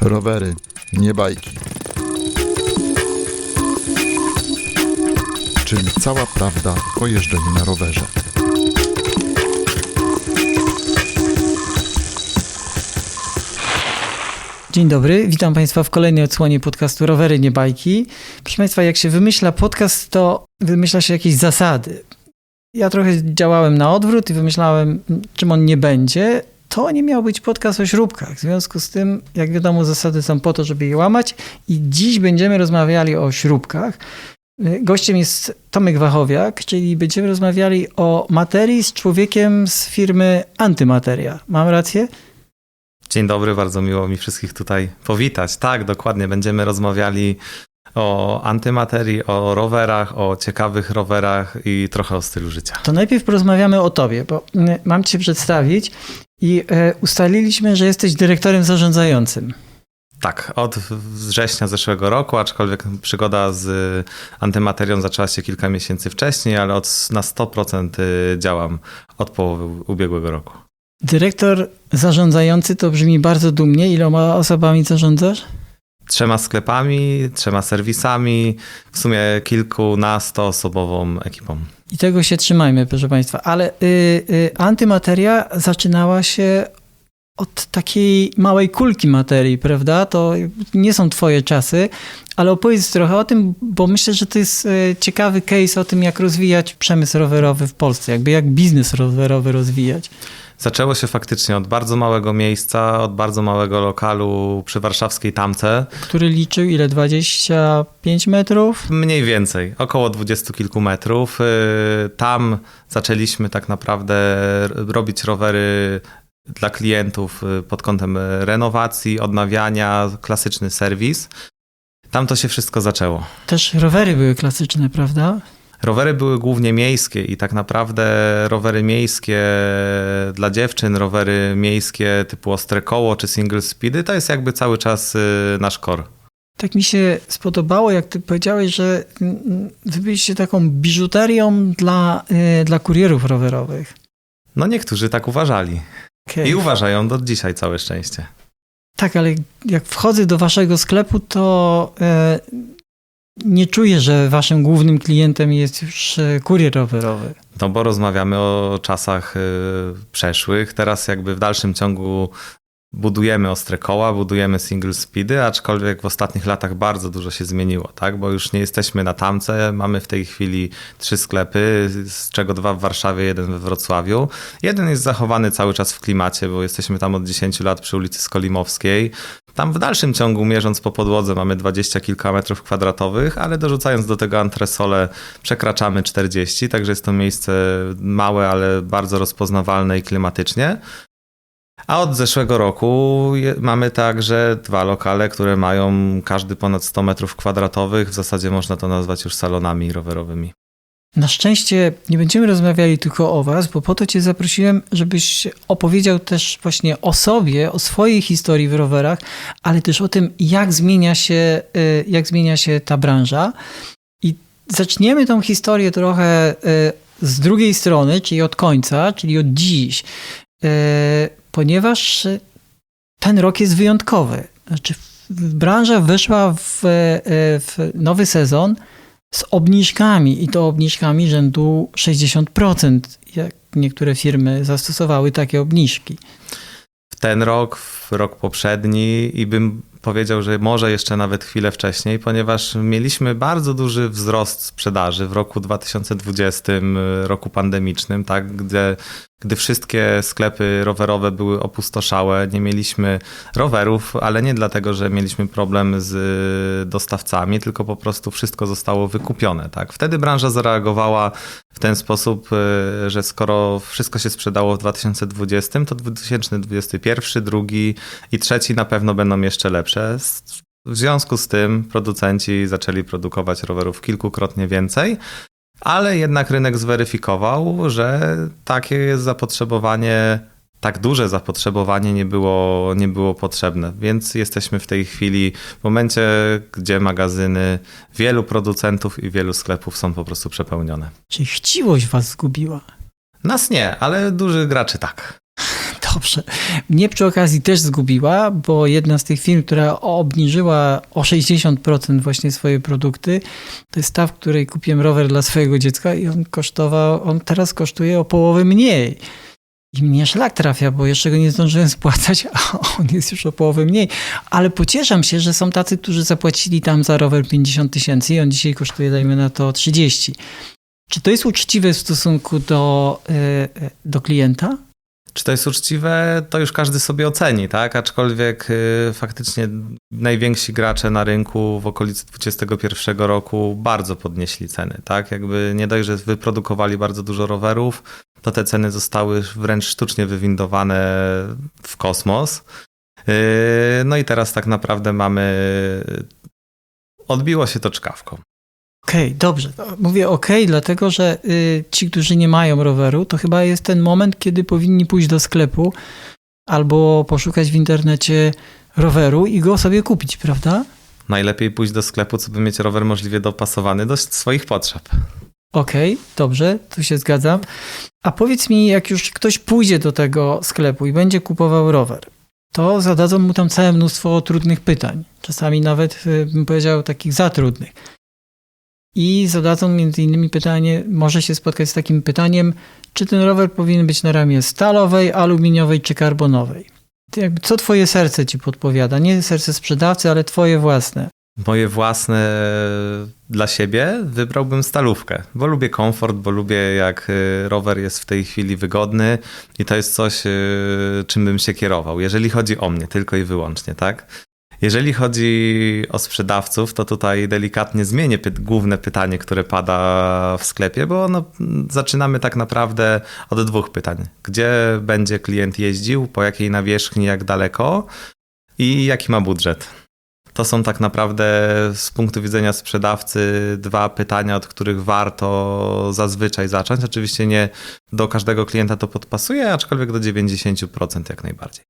Rowery, nie bajki. Czyli cała prawda o jeżdżeniu na rowerze. Dzień dobry, witam Państwa w kolejnej odsłonie podcastu Rowery Nie Bajki. Proszę Państwa, jak się wymyśla podcast, to wymyśla się jakieś zasady. Ja trochę działałem na odwrót i wymyślałem, czym on nie będzie. To nie miał być podcast o śrubkach. W związku z tym, jak wiadomo, zasady są po to, żeby je łamać. I dziś będziemy rozmawiali o śrubkach. Gościem jest Tomek Wachowiak, czyli będziemy rozmawiali o materii z człowiekiem z firmy Antymateria. Mam rację? Dzień dobry, bardzo miło mi wszystkich tutaj powitać. Tak, dokładnie, będziemy rozmawiali o antymaterii, o rowerach, o ciekawych rowerach i trochę o stylu życia. To najpierw porozmawiamy o tobie, bo mm, mam cię przedstawić i e, ustaliliśmy, że jesteś dyrektorem zarządzającym. Tak, od września zeszłego roku, aczkolwiek przygoda z antymaterią zaczęła się kilka miesięcy wcześniej, ale od, na 100% działam od połowy ubiegłego roku. Dyrektor zarządzający to brzmi bardzo dumnie. Iloma osobami zarządzasz? Trzema sklepami, trzema serwisami, w sumie kilkunastoosobową ekipą. I tego się trzymajmy, proszę Państwa. Ale y, y, antymateria zaczynała się od takiej małej kulki materii, prawda? To nie są Twoje czasy, ale opowiedz trochę o tym, bo myślę, że to jest y, ciekawy case o tym, jak rozwijać przemysł rowerowy w Polsce, jakby jak biznes rowerowy rozwijać. Zaczęło się faktycznie od bardzo małego miejsca, od bardzo małego lokalu przy warszawskiej Tamce. Który liczył ile? 25 metrów? Mniej więcej, około dwudziestu kilku metrów. Y, Tam zaczęliśmy tak naprawdę robić rowery dla klientów y, pod kątem renowacji, odnawiania, klasyczny serwis. Tam to się wszystko zaczęło. Też rowery były klasyczne, prawda? Rowery były głównie miejskie i tak naprawdę rowery miejskie dla dziewczyn, rowery miejskie typu ostre koło czy single speedy to jest jakby cały czas y, nasz core. Tak mi się spodobało, jak ty powiedziałeś, że mm, wy byliście taką biżuterią dla, y, dla kurierów rowerowych. No niektórzy tak uważali Okej. i uważają do dzisiaj całe szczęście. Tak, ale jak wchodzę do waszego sklepu, to e, nie czuję, że waszym głównym klientem jest już e, kurier rowerowy. No bo rozmawiamy o czasach y, przeszłych. Teraz jakby w dalszym ciągu budujemy ostre koła, budujemy single speedy, aczkolwiek w ostatnich latach bardzo dużo się zmieniło, tak? Bo już nie jesteśmy na tamce, mamy w tej chwili trzy sklepy, z czego dwa w Warszawie, jeden we Wrocławiu. Jeden jest zachowany cały czas w klimacie, bo jesteśmy tam od 10 lat przy ulicy Skolimowskiej. Tam w dalszym ciągu, mierząc po podłodze, mamy 20 kilka metrów kwadratowych, ale dorzucając do tego antresole przekraczamy 40, także jest to miejsce małe, ale bardzo rozpoznawalne i klimatycznie. A od zeszłego roku mamy także dwa lokale, które mają każdy ponad 100 metrów kwadratowych. W zasadzie można to nazwać już salonami rowerowymi. Na szczęście nie będziemy rozmawiali tylko o was, bo po to cię zaprosiłem, żebyś opowiedział też właśnie o sobie, o swojej historii w rowerach, ale też o tym, jak zmienia się, y, jak zmienia się ta branża. I zaczniemy tą historię trochę y, z drugiej strony, czyli od końca, czyli od dziś, Y, ponieważ y, ten rok jest wyjątkowy. Znaczy, branża weszła w, y, w nowy sezon z obniżkami i to obniżkami rzędu 60%, jak niektóre firmy zastosowały takie obniżki. W ten rok, w rok poprzedni i bym powiedział, że może jeszcze nawet chwilę wcześniej, ponieważ mieliśmy bardzo duży wzrost sprzedaży w roku 2020, roku pandemicznym, tak, gdzie, gdy wszystkie sklepy rowerowe były opustoszałe, nie mieliśmy rowerów, ale nie dlatego, że mieliśmy problem z dostawcami, tylko po prostu wszystko zostało wykupione. Tak. Wtedy branża zareagowała w ten sposób, y, że skoro wszystko się sprzedało w 2020, to 2021, drugi i trzeci na pewno będą jeszcze lepsze. W związku z tym producenci zaczęli produkować rowerów kilkukrotnie więcej, ale jednak rynek zweryfikował, że takie jest zapotrzebowanie, tak duże zapotrzebowanie nie było, nie było potrzebne. Więc jesteśmy w tej chwili w momencie, gdzie magazyny wielu producentów i wielu sklepów są po prostu przepełnione. Czyli chciwość was zgubiła. Nas nie, ale dużych graczy tak. Dobrze. Mnie przy okazji też zgubiła, bo jedna z tych firm, która obniżyła o 60% właśnie swoje produkty, to jest ta, w której kupiłem rower dla swojego dziecka i on kosztował, on teraz kosztuje o połowę mniej. I mnie szlak trafia, bo jeszcze go nie zdążyłem spłacać, a on jest już o połowę mniej. Ale pocieszam się, że są tacy, którzy zapłacili tam za rower 50 tysięcy i on dzisiaj kosztuje, dajmy na to, 30. Czy to jest uczciwe w stosunku do, e, do klienta? Czy to jest uczciwe, to już każdy sobie oceni, tak? Aczkolwiek y, faktycznie najwięksi gracze na rynku w okolicy 2021 roku bardzo podnieśli ceny, tak? Jakby nie dość, że wyprodukowali bardzo dużo rowerów, to te ceny zostały wręcz sztucznie wywindowane w kosmos. Y, No i teraz tak naprawdę mamy. Odbiło się to czkawką. Okej, dobrze. Mówię okej, dlatego że y, ci, którzy nie mają roweru, to chyba jest ten moment, kiedy powinni pójść do sklepu albo poszukać w internecie roweru i go sobie kupić, prawda? Najlepiej pójść do sklepu, co by mieć rower możliwie dopasowany do swoich potrzeb. Okej, dobrze, tu się zgadzam. A powiedz mi, jak już ktoś pójdzie do tego sklepu i będzie kupował rower, to zadadzą mu tam całe mnóstwo trudnych pytań. Czasami nawet, y, bym powiedział, takich za trudnych. I zadadzą innymi pytanie, może się spotkać z takim pytaniem, czy ten rower powinien być na ramię stalowej, aluminiowej czy karbonowej. Co twoje serce ci podpowiada? Nie serce sprzedawcy, ale twoje własne. Moje własne dla siebie wybrałbym stalówkę, bo lubię komfort, bo lubię jak y, rower jest w tej chwili wygodny i to jest coś, y, czym bym się kierował, jeżeli chodzi o mnie, tylko i wyłącznie, tak? Jeżeli chodzi o sprzedawców, to tutaj delikatnie zmienię py- główne pytanie, które pada w sklepie, bo no, zaczynamy tak naprawdę od dwóch pytań. Gdzie będzie klient jeździł, po jakiej nawierzchni, jak daleko i jaki ma budżet? To są tak naprawdę z punktu widzenia sprzedawcy dwa pytania, od których warto zazwyczaj zacząć. Oczywiście nie do każdego klienta to podpasuje, aczkolwiek do 90% jak najbardziej.